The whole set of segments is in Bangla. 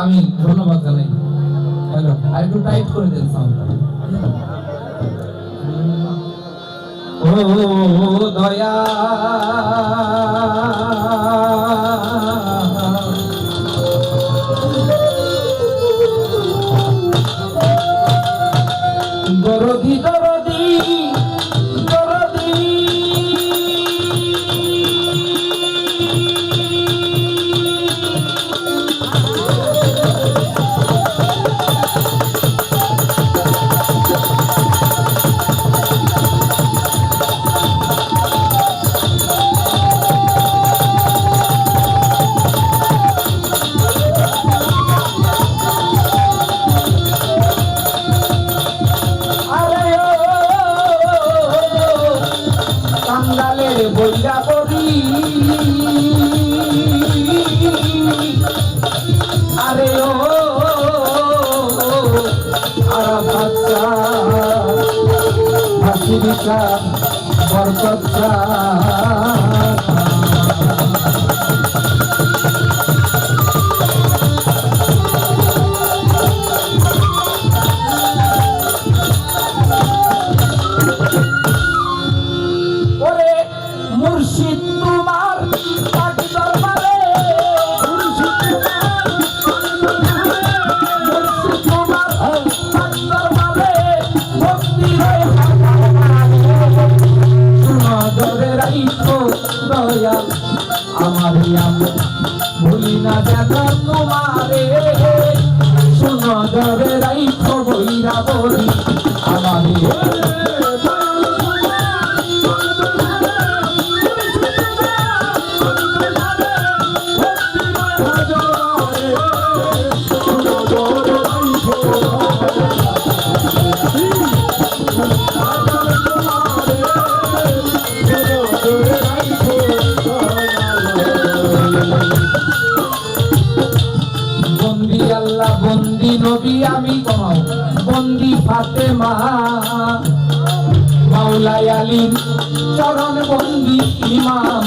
আমি ধন্যবাদ জানাই। হ্যালো আর একটু টাইট করে দেন সাউন্ডটা ও দয়া। দরদি হাসি বিচা রাইখো বইরা বলি আমারে চরণ বন্দি ইমাম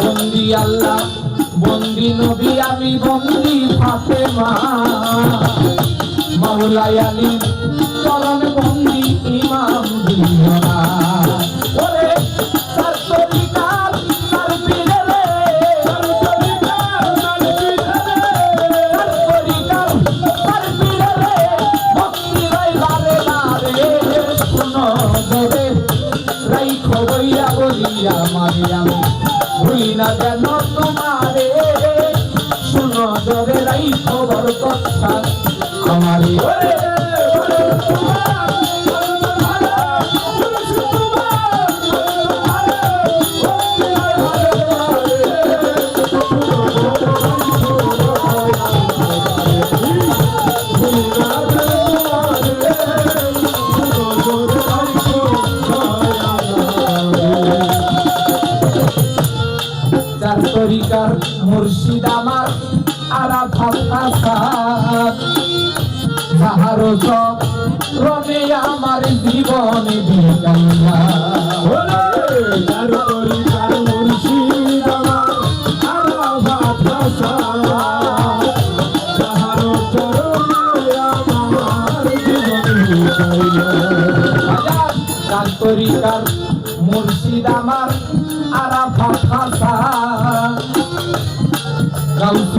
বন্দি আল্লাহ বন্দি নবী আমি বন্দি ফাতেমা। মাওলাই আলীর শুনো ধরে রাইখো বড় কথা। আমারে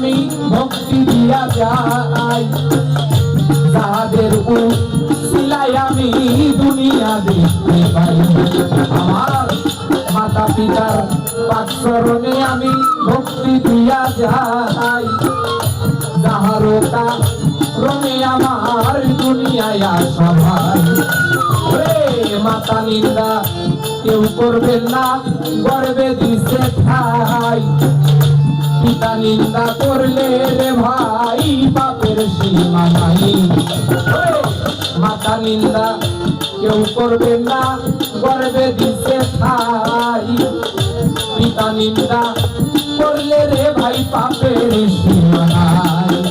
ভক্তি দিয়া যায় তাহাদের সিলাই আমি দুনিয়া দেখতে পাই। আমার মাতা পিতার পাকচরণে আমি ভক্তি দিয়া যাই। যাহারও রঙে আমার দুনিয়ায় আসা মাতা নিন্দা, কেউ করবেন না, গর্বে দিছে ঠাই। পিতা নিন্দা করলে রে ভাই বাপের সীমা নাই। মাতা নিন্দা কেউ করবে না, গর্বে দিছে ভাই পিতা নিন্দা করলে রে ভাই পাপের সীমা নাই।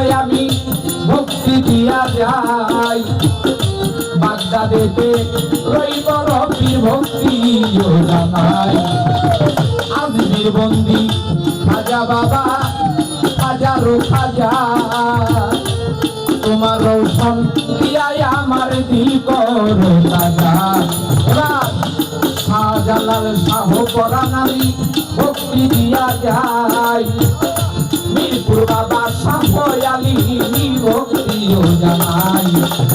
যতই আমি ভক্তি দিয়া যাই। বাগদাদেতে রইব রবির ভক্তি জানাই। আজমির বন্দি, খাজা বাবা হাজারো খাজা। তোমার রৌশন দিয়াই আমার দিল করো এবার শাহজালাল শাহ পরাণ আমি ভক্তি দিয়া যাই। জানাই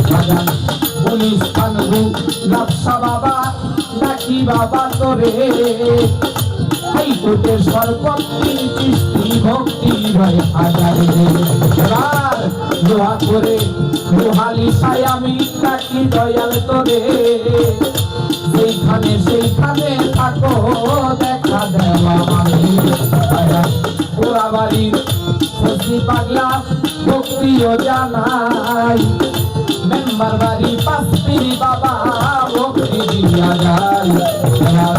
বাজান পুলিশ খানগু লাপসা বাবা নাকি বাবা তোরে হাইকোর্টের সর্বত্রী চিস্তি ভক্তি রয় হাজার এবার দোয়া করে রোহালি সাই আমি নাকি দয়াল তোরে সেইখানে সেইখানে থাকো দেখা দেওয়া মানে ওরা বাড়ির খুশি পাগলা ভক্তিও জানাই। মেম্বার বাড়ি পাঁচটি বাবা, ভক্তি দিয়া এবার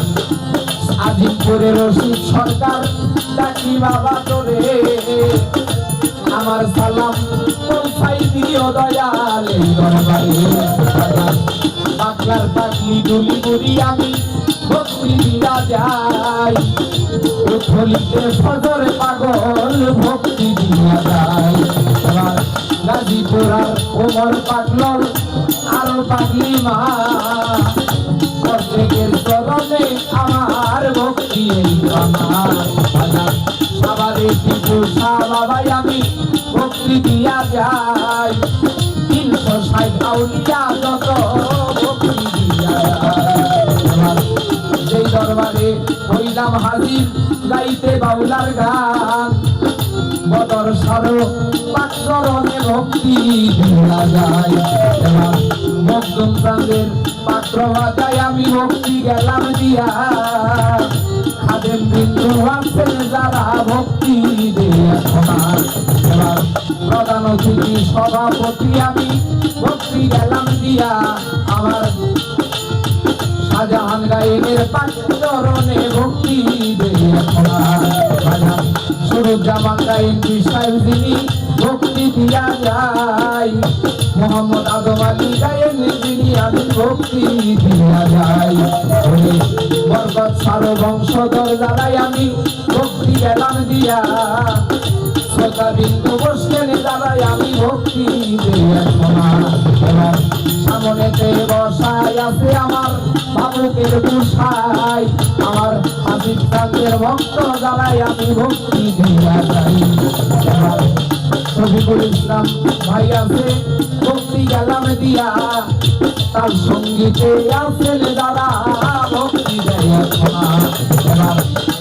আজিমপুরে রশিদ সরকার, ডাকি বাবা তোরে। আমার সালাম পৌঁছাই দিও দয়াল এই দরবারে। বাকলার পাগলি ডুলি বুড়ি আমি ভক্তি দিয়া যাই উথলিতে ফজর পাগল ভক্তি দিয়া যায়। এবার গাজীপুরার ওমর পাগলর আরও পাগলি মা। প্রত্যেকের চরণে আমার ভক্তি এই আমার টিপু বাবাই আমি তিনশো ষাট আউলিয়া যত ভক্তি দিয়া যায়। দরবারে হইলাম হাজির, গাইতে বাউলার গান। বদর সর পাত্ররণে ভক্তি দিয়া যায়। মধ্যম প্রান্তের পাত্র বাজায় আমি ভক্তি গেলাম দিয়া। খাদেম বিন্দু আছেন যারা ভক্তি দিয়ে এবার প্রধান অতিথি সভাপতি আমি ভক্তি গেলাম দিয়া। আমার শাহজাহান গায়েনের পাঁচরণে ভক্তি দিয়ে শোনার সুরুজ্জামান গায়েন সাহেব যিনি ভক্তি দিয়া যায়। মোহাম্মদ আদম আলী গায়েন যিনি আমি ভক্তি দিয়া যাই বরকত সারো বংশধর যারাই আমি ভক্তি গেলাম দিয়া। শ্রোতা বিন্দু বসলেন যারাই আমি ভক্তি দিয়া সামনেতে বসায় আছে আমার ভাবুকের গুসাই আমার হাজির চাঁদের ভক্ত যারাই আমি ভক্তি দিয়া যাই। শফিকুল ইসলাম ভাই আছে, ভক্তি গেলাম দিয়া। তার সঙ্গীতে আছেন যারা, ভক্তি দেয়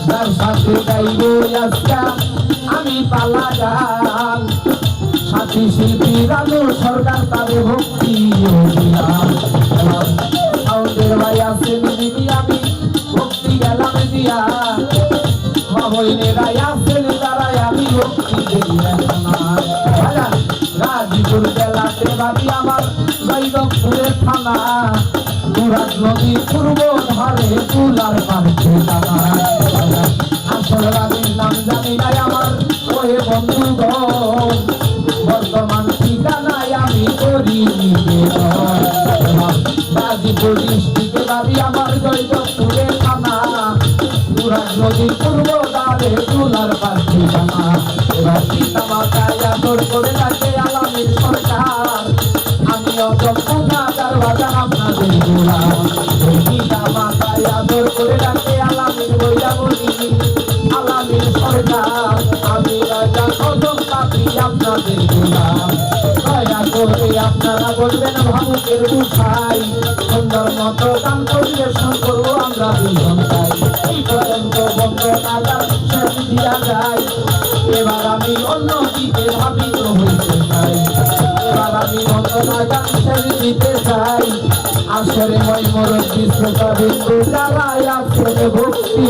যার সাথে গাইব আজকা আমি পালা গান শিল্পী রানু সরকার তাদের ভক্তি সাউন্ডের ভাই আছেন দিদি আমি, ভক্তি গেলাম দিয়া। বইনেরা আসেন দাঁড়ায় আমি ভক্তি গাজীপুর জেলাতে বাড়ি আমার, জয়দপুরের থানা। মুরাদ নদী পূর্ব ধারে তুলার জানা আসল রানীর নাম জানি নাই আমার, ওহে বন্ধু ডিস্ট্রিক্টে বাড়ি আমার জয়দপুরে থানা। মুরাদ নদীর পূর্ব দ্বারে তুলার পার্কে জানা। এবার পিতা মাতায় আদর করে রাখে আলামীর সরকার। আমি অযোগ্য তার বাজার আপনাদের গোলাম। পিতা মাতায় আদর করে রাখে আলামীর বইয়া বলি আলামীর সরকার, আমি রাজা পাপি আপনাদের গোলাম। দয়া করে আপনারা বলবেন ভাবুকের উঠাই। সুন্দর মতো গান পরিবেশন করব আমরা দুজন তাই। এই পর্যন্ত বন্ধ নাগাল শেষ দিয়া যায়। এবার আমি অন্য দিকে ভাবিত হইতে চাই। এবার আমি অন্য নাগাল শেষ দিতে চাই। আসরে মই মোর বিশ্রতা বিন্দু জ্বালায় আসরে ভক্তি